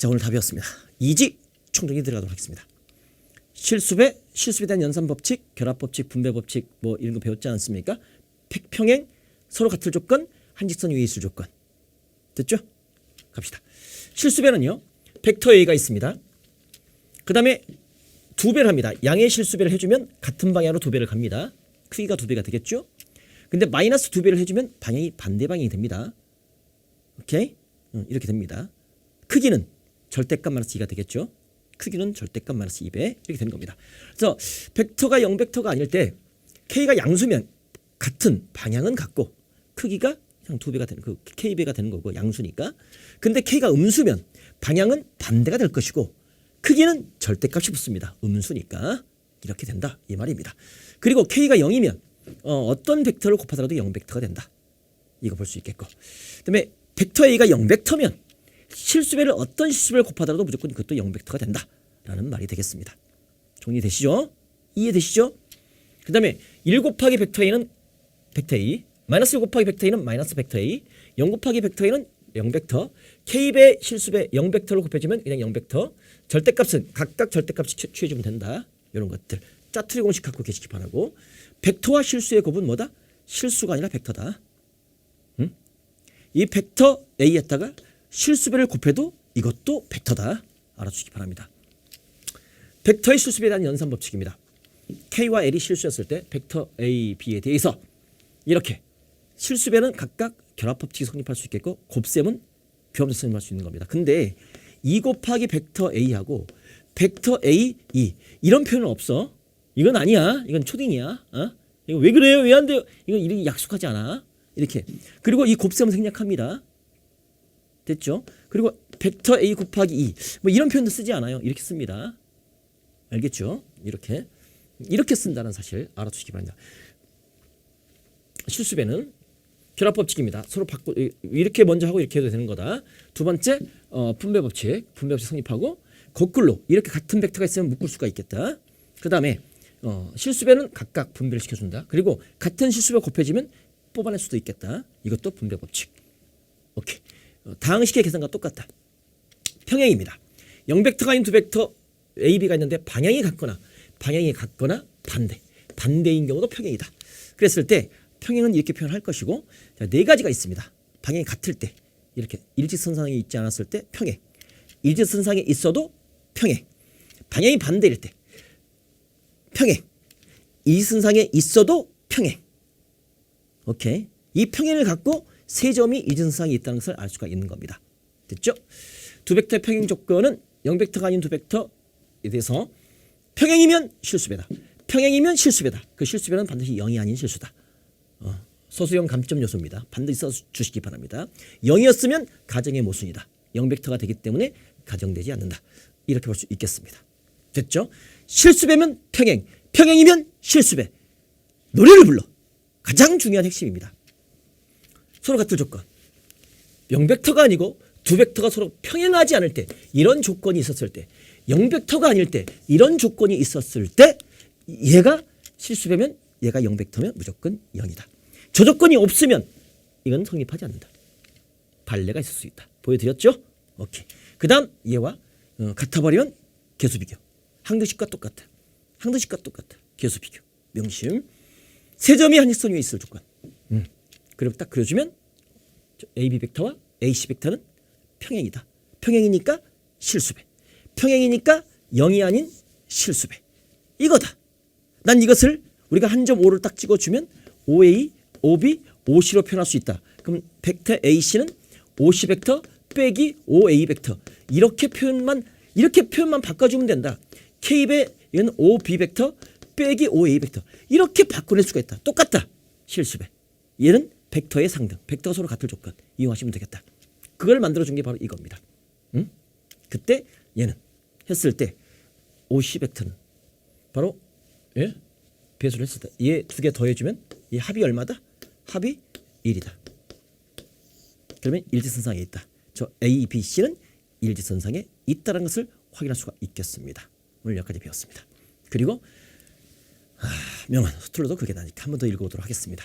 자 오늘 답이었습니다. 이지 총정리 들어가도록 하겠습니다. 실수배, 실수에 대한 연산 법칙, 결합 법칙, 분배 법칙 뭐 이런 거 배웠지 않습니까? 백- 평행, 서로 같을 조건, 한직선 위에 있을 조건. 됐죠? 갑시다. 실수배는요. 벡터 A가 있습니다. 그 다음에 두 배를 합니다. 양의 실수배를 해주면 같은 방향으로 두 배를 갑니다. 크기가 두 배가 되겠죠? 근데 마이너스 두 배를 해주면 방향이 반대 방향이 됩니다. 오케이? 응, 이렇게 됩니다. 크기는 절대값 마이너스 2가 되겠죠? 크기는 절대값 마이너스 2배 이렇게 되는 겁니다. 그래서 벡터가 0벡터가 아닐 때 k가 양수면 같은 방향은 같고 크기가 그냥 두 배가 되는 그 k배가 되는 거고 양수니까. 근데 k가 음수면 방향은 반대가 될 것이고 크기는 절대값이 붙습니다. 음수니까 이렇게 된다 이 말입니다. 그리고 k가 0이면 어, 어떤 벡터를 곱하더라도 0벡터가 된다. 이거 볼 수 있겠고. 그다음에 벡터 a가 0벡터면 실수배를 어떤 실수배를 곱하더라도 무조건 그것도 0벡터가 된다라는 말이 되겠습니다. 정리되시죠? 이해되시죠? 그 다음에 1 곱하기 벡터 a는 벡터 a, 마이너스 1 곱하기 벡터 a는 마이너스 벡터 a, 0 곱하기 벡터 a는 0벡터, k배 실수배 0벡터를 곱해주면 그냥 0벡터, 절대값은 각각 절대값 취- 취해주면 된다. 이런 것들 짜투리 공식 갖고 계시기 바라고 벡터와 실수의 곱은 뭐다? 실수가 아니라 벡터다. 응? 이 벡터 a에다가 실수배를 곱해도 이것도 벡터다. 알아주시기 바랍니다. 벡터의 실수배에 대한 연산 법칙입니다. K와 L이 실수였을 때 벡터 A, B에 대해서 이렇게 실수배는 각각 결합 법칙이 성립할 수 있겠고 곱셈은 교합 성립할 수 있는 겁니다. 근데 2 곱하기 벡터 A하고 벡터 A, E 이런 표현은 없어. 이건 아니야. 이건 초딩이야. 어? 이거 왜 그래요? 왜 안 돼요? 이건 이렇게 약속하지 않아. 이렇게. 그리고 이 곱셈은 생략합니다. 됐죠? 그리고 벡터 A 곱하기 2. 뭐 이런 표현도 쓰지 않아요. 이렇게 씁니다. 알겠죠? 이렇게. 이렇게 쓴다는 사실 알아두시기 바랍니다. 실수배는 결합 법칙입니다. 서로 바꾸 이렇게 먼저 하고 이렇게 해도 되는 거다. 두 번째 어, 분배 법칙, 분배 법칙 성립하고 거꾸로 이렇게 같은 벡터가 있으면 묶을 수가 있겠다. 그 다음에 어, 실수배는 각각 분배를 시켜준다. 그리고 같은 실수배 곱해지면 뽑아낼 수도 있겠다. 이것도 분배 법칙. 오케이. 어, 다항식의 계산과 똑같다. 평행입니다. 0벡터가 아닌 두 벡터 A, B가 있는데 방향이 같거나 방향이 같거나 반대. 반대인 경우도 평행이다. 그랬을 때 평행은 이렇게 표현할 것이고 자, 네 가지가 있습니다. 방향이 같을 때 이렇게 일직선상에 있지 않았을 때 평행. 일직선상에 있어도 평행. 방향이 반대일 때 평행. 일직선상에 있어도 평행. 오케이. 이 평행을 갖고 세 점이 일직선상에 있다는 것을 알 수가 있는 겁니다. 됐죠? 두 벡터의 평행 조건은 0벡터가 아닌 두 벡터에 대해서 평행이면 실수배다. 평행이면 실수배다. 그 실수배는 반드시 0이 아닌 실수다. 어, 소수형 감점 요소입니다. 반드시 써 주시기 바랍니다. 0이었으면 가정의 모순이다. 0벡터가 되기 때문에 가정되지 않는다. 이렇게 볼 수 있겠습니다. 됐죠? 실수배면 평행, 평행이면 실수배. 노래를 불러. 가장 중요한 핵심입니다. 서로 같은 조건. 0벡터가 아니고 두 벡터가 서로 평행하지 않을 때 이런 조건이 있었을 때 0벡터가 아닐 때 이런 조건이 있었을 때 얘가 실수배면 얘가 0벡터면 무조건 0이다. 저 조건이 없으면 이건 성립하지 않는다. 발레가 있을 수 있다. 보여드렸죠? 오케이. 그 다음 얘와 어, 같아버리면 개수 비교. 항등식과 똑같아. 항등식과 똑같아. 개수 비교. 명심. 세 점이 한 직선 위에 있을 조건. 음. 그리고 딱 그려주면 저 AB 벡터와 AC 벡터는 평행이다. 평행이니까 실수배. 평행이니까 0이 아닌 실수배. 이거다. 난 이것을 우리가 한 점 5를 딱 찍어주면 OA, OB, OC로 표현할 수 있다. 그럼 벡터 AC는 OC 벡터 빼기 OA 벡터 이렇게 표현만 이렇게 표현만 바꿔주면 된다. K배 얘는 OB 벡터 빼기 OA 벡터 이렇게 바꿔낼 수가 있다. 똑같다. 실수배. 얘는 벡터의 상등. 벡터가 서로 같을 조건 이용하시면 되겠다. 그걸 만들어 준 게 바로 이겁니다. 응? 그때 얘는 했을 때 OC 벡터는 바로 예? 배수를 했을 때 얘 두 개 더해주면 이 합이 얼마다? 합이 1이다. 그러면 일지선상에 있다. 저 A, B, C는 일지선상에 있다는 것을 확인할 수가 있겠습니다. 오늘 여기까지 배웠습니다. 그리고 아, 명언 스툴러도 그게 나니까 한 번 더 읽어보도록 하겠습니다.